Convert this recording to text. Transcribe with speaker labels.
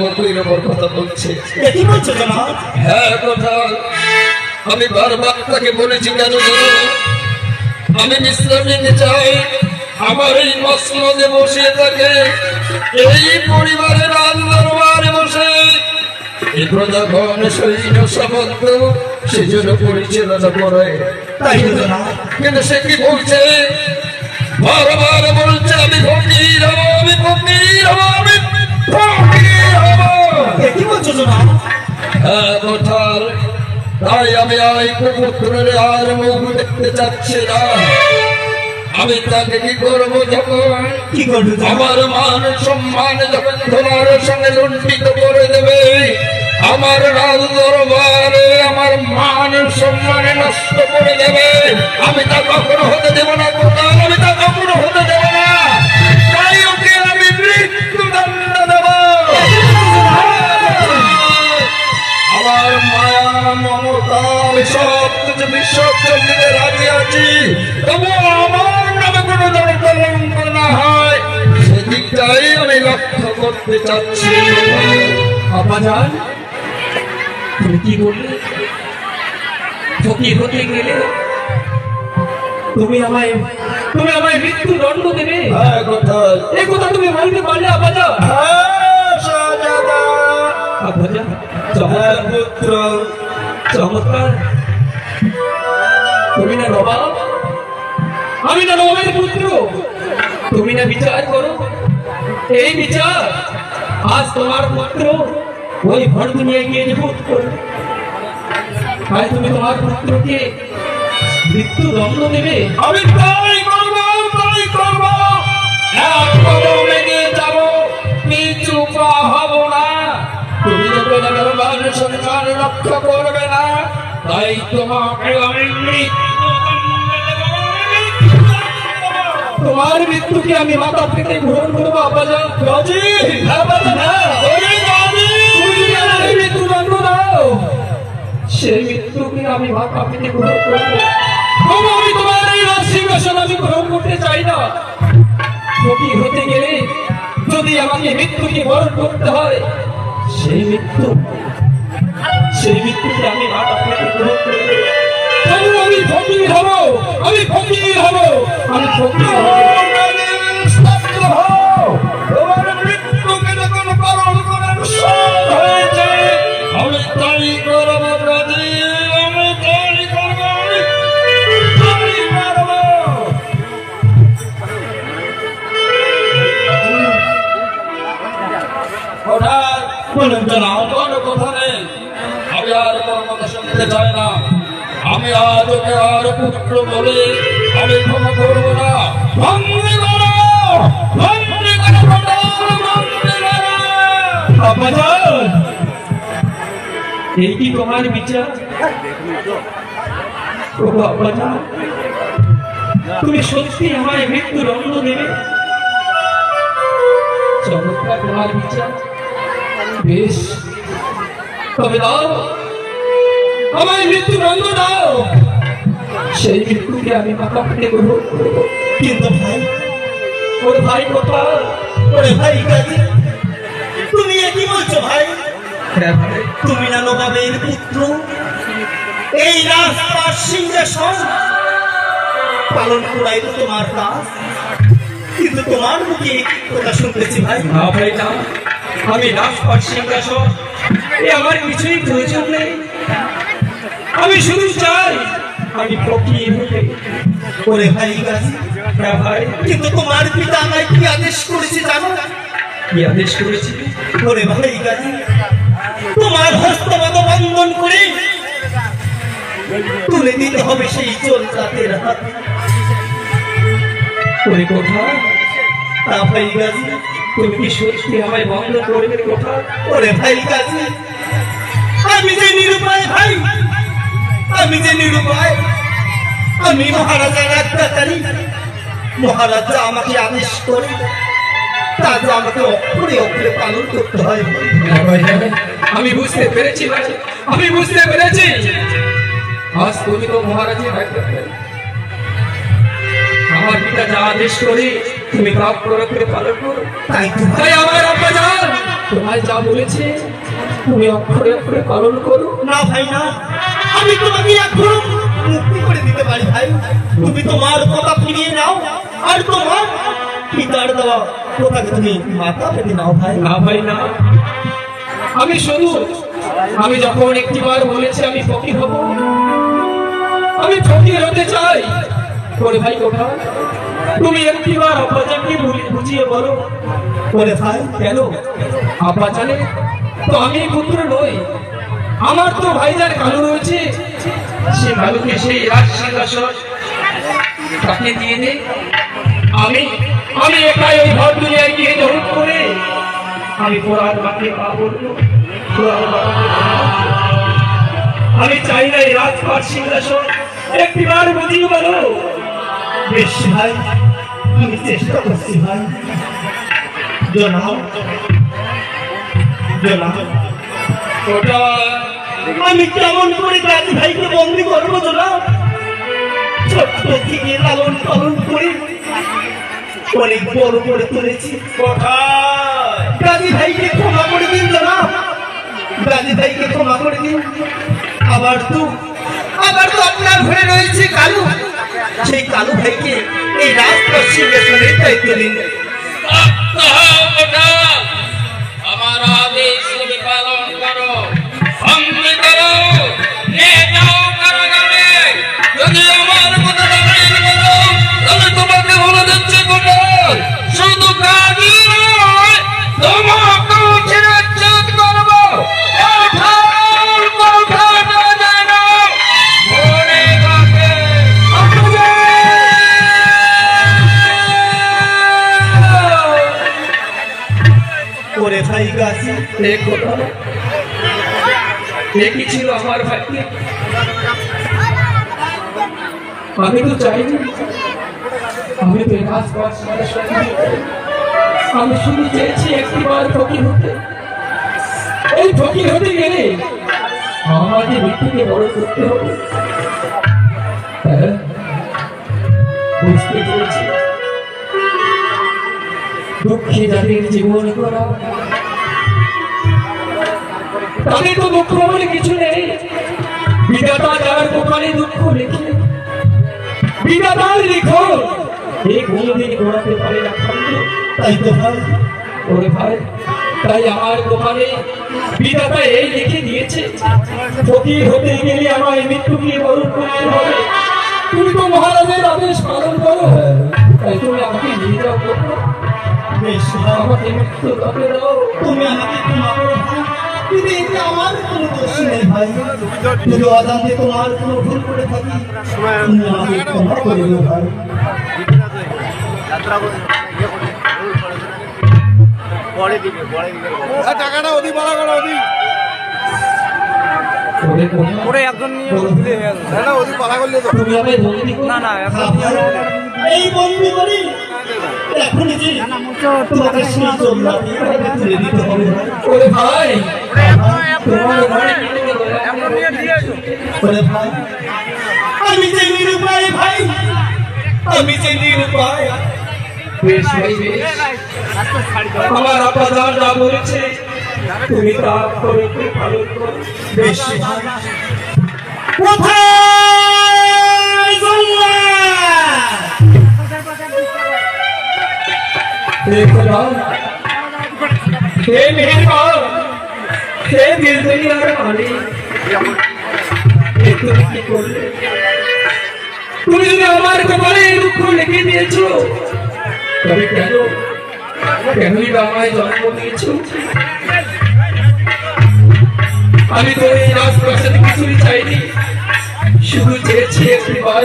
Speaker 1: মুখের ওপর কথা বলছে।
Speaker 2: কি বলছো জনাব?
Speaker 1: হ্যাঁ কথা আমি বারবার তাকে বলেছি কেন আমি বিশ্রাম নিতে চাই। আমার এই মসনদে বসে থাকে। এই পরিবারের আন্দরবারে বসে। এই প্রজাগণ সৈন্য সামন্ত সেজন্য পরিচালনা করে।
Speaker 2: তাই
Speaker 1: কিন্তু সে কি বলছে? বারবার বলছে আমি ফকির হব আমি ফকির হব আমি ফকির হব।
Speaker 2: কি বলছো জনাব
Speaker 1: হ্যাঁ কোথার তাই আমি আই পুত্রের আর মুখ দেখতে চাচ্ছি না। আমি তাকে কি করব যখন
Speaker 2: কি করবে?
Speaker 1: আমার মান সম্মান যখন তোমার সঙ্গে লুণ্ঠিত করে দেবে আমার রাজ দরবারে আমার মান সম্মানে নষ্ট করে দেবে। আমি তা কখনো হতে দেব না আমি তা কখনো হতে দেব না। তাই ওকে আমি দেব। আমার মমতা সব আমার না হয়। সেদিকটাই লক্ষ্য করতে চাচ্ছি।
Speaker 3: তুমি কি বললে হতে গেলে তুমি আমায় তুমি আমায় মৃত্যু দণ্ড দেবে এই কথা তুমি বলতে পারলে চমৎকার
Speaker 1: পুত্র
Speaker 3: চমৎকার তুমি না নবাব আমি না নবাবের পুত্র। তুমি না বিচার করো এই বিচার, আজ তোমার পুত্র ওই ভর দুনিয়ায় গিয়ে নিপুত করবে। তাই তুমি তোমার পুত্রকে মৃত্যু দণ্ড দেবে।
Speaker 1: আমি তাই করব তাই করব। এক কদম এগিয়ে যাব। পিছু পা হব না। তুমি যখন আমার রক্ষা করবে না। তাই তোমাকে আমি মৃত্যুদণ্ড দেব, মৃত্যুদণ্ড দেব।
Speaker 3: তোমার মৃত্যুকে আমি মাথা পেতে গ্রহণ করব আব্বাজান। আব্বাজান। সেই মৃত্যুকে আমি পেতে গ্রহণ করব আমি তোমার এই রাজ সিংহাসন আমি গ্রহণ করতে চাই না। ফকির হতে গেলে যদি আমাকে মৃত্যুকে বরণ করতে হয়, সেই মৃত্যু, সেই মৃত্যুকে আমি পেতে গ্রহণ করব আমি ফকির হব, আমি ফকির হব, আমি ফকির হব।
Speaker 2: জনাব
Speaker 1: কথা নেই। আমি আর কোনো আজ ওকে আর পুত্র বলে আমি ক্ষমা করব না। বন্দি করো!
Speaker 3: বিচার? তুমি সত্যি আমায় মৃত্যু দণ্ড দেবে? চমৎকার তোমার বিচার। বেশ। তবে দাও। আমায় মৃত্যু দণ্ড দাও। সেই মৃত্যুকে আমি মাথা গ্রহণ করব।
Speaker 2: কিন্তু ভাই,
Speaker 3: ওর ভাই কোথায়
Speaker 2: ওরে ভাই কাজী তুমি কি বলছো ভাই?
Speaker 3: হ্যাঁ
Speaker 2: তুমি না নবাবের পুত্র? এই রাস্তার সিংহাসন। পালন করাই তোমার কাজ। কিন্তু তোমার মুখে কথা শুনতেছি ভাই।
Speaker 3: ভাই, না। আমি রাজপাট সিংহাসন এ আমার কিছুই প্রয়োজন নেই। আমি শুধু চাই আমি ফকির
Speaker 2: ওরে ভাই
Speaker 3: ভাই।
Speaker 2: কিন্তু তোমার পিতা আমায় কি আদেশ করেছে জানো?
Speaker 3: কি আদেশ করেছি?
Speaker 2: ওরে ভাই তোমার হস্তগত বন্ধন করে তুলে দিতে হবে সেই চোর জাতের হাত।
Speaker 3: ওরে কোথায়
Speaker 2: তা ভাই
Speaker 3: তুমি কি সত্যি আমায় বন্ধ করবে
Speaker 2: ওরে ভাই কাজী আমি যে নিরুপায় ভাই, আমি যে নিরুপায়, আমি মহারাজার আজ্ঞাকারী মহারাজা আমাকে আদেশ করে তা আমাকে অক্ষরে অক্ষরে পালন করতে হয়।
Speaker 3: আমি বুঝতে পেরেছি, ভাই, আমি বুঝতে পেরেছি আজ তুমি তো মহারাজের আজ্ঞাকারী। আমার পিতা যা আদেশ করে তুমি তা করে পালন করো
Speaker 2: তাই
Speaker 3: তাই আমার আব্বা যান তোমায় যা বলেছে তুমি অক্ষরে অক্ষরে পালন করো।
Speaker 2: না ভাই না। আমি তোমাকে এখন মুক্তি করে দিতে পারি ভাই। তুমি তোমার কথা ফিরিয়ে নাও। আর তোমার পিতার দেওয়া কথাকে তুমি মাথা পেতে নাও ভাই।
Speaker 3: না ভাই না। আমি শুধু আমি যখন একটিবার বলেছি আমি ফকির হব। আমি ফকির হতে চাই। করে ভাই কোথায়? তুমি একটিবার আব্বাজানকে বুঝিয়ে বলো।
Speaker 2: বলে, ভাই,
Speaker 3: কেন? আব্বা জানে। তো আমি পুত্র নই। আমার তো ভাইজান কালু রয়েছে। সে কালুকে সেই তাকে দিয়ে দে আমি আমি একাই ওই ঘর দুনিয়ায় গিয়ে জড়িত করে আমি কোরআন মাকে পা বলব কোরআন মাকে পা বলব। আমি চাই না এই রাজপাট সিংহাসন। একটিবার বুঝিয়ে বলো।
Speaker 2: বেশ, ভাই। আমি চেষ্টা করছি ভাই আমি কেমন করে ভাইকে বন্দি করব অনেক বড় করে তুলেছি ভাইকে করে দিন ভাইকে করে দিন আবার তো আবার তো আপনার হয়ে রাজপথ ওরে ভাই গাজী
Speaker 3: এ কোথা কি ছিল আমার ভাগ্যে? আমি তো চাইনি আমি তো। আমি শুধু চেয়েছি একটিবার ফকির হতে। এই ফকির হতে গেলে আমাকে মৃত্যুকে বড় করতে হবে। হ্যাঁ, বুঝতে পেরেছি। জীবন করা তাদের তো দুঃখ বলে কিছু নেই। বিধাতা যার দোকানে দুঃখ লিখে। বিধাতার লিখো। এই কোনোদিন ঘোরাতে পারে না।
Speaker 2: তাই তো ভাই
Speaker 3: ওরে ভাই, তাই আমার দোকানে বিধাতা এই লিখে দিয়েছে। ফকির হতে গেলে আমায় মৃত্যুকে বরণ করতে হবে? তুমি তো মহারাজের আদেশ পালন করো। তাই তুমি আমাকে নিয়ে যাও
Speaker 2: বেশ
Speaker 3: আমাকে মৃত্যু তাকে দাও।
Speaker 2: তুমি আমাকে ক্ষমা করো ভাই কিন্তু এতে আমার কোনো দোষ নেই ভাই। যদি অজান্তে তোমার কোনো ভুল করে থাকি। তুমি আমাকে ক্ষমা করে দিও ভাই।
Speaker 4: পরে দিবে পরে দিবে। টাকাটা অধিক বলা করো অধিক
Speaker 3: ওরে
Speaker 4: একজন নিয়ে দিলে হয়ে করলে তো
Speaker 3: তুমি
Speaker 4: না না
Speaker 2: হ্যাঁ, এই বন্দি করি এখন যে তোমাকে সেই জল্লাদি তুলে দিতে হবে।
Speaker 3: ওরে ভাই। তোমার ঘরে কেটে গেল।
Speaker 4: এখন নিয়ে দিয়ে এসো
Speaker 2: ওরে ভাই। আমি যে নিরুপায় ভাই আমি যে নিরুপায়।
Speaker 3: আমার আপা যা বলেছে তুমি তা করে করে। করো
Speaker 2: বেশ। কোথায়?
Speaker 3: তুমি যদি আমার কপালে দুঃখ লিখে দিয়েছ তবে কেন কেনই বা আমায় জন্ম দিয়েছ আমি তো এই রাজপ্রাসাদে কিছুই চাইনি শুধু চেয়েছি একটি বার।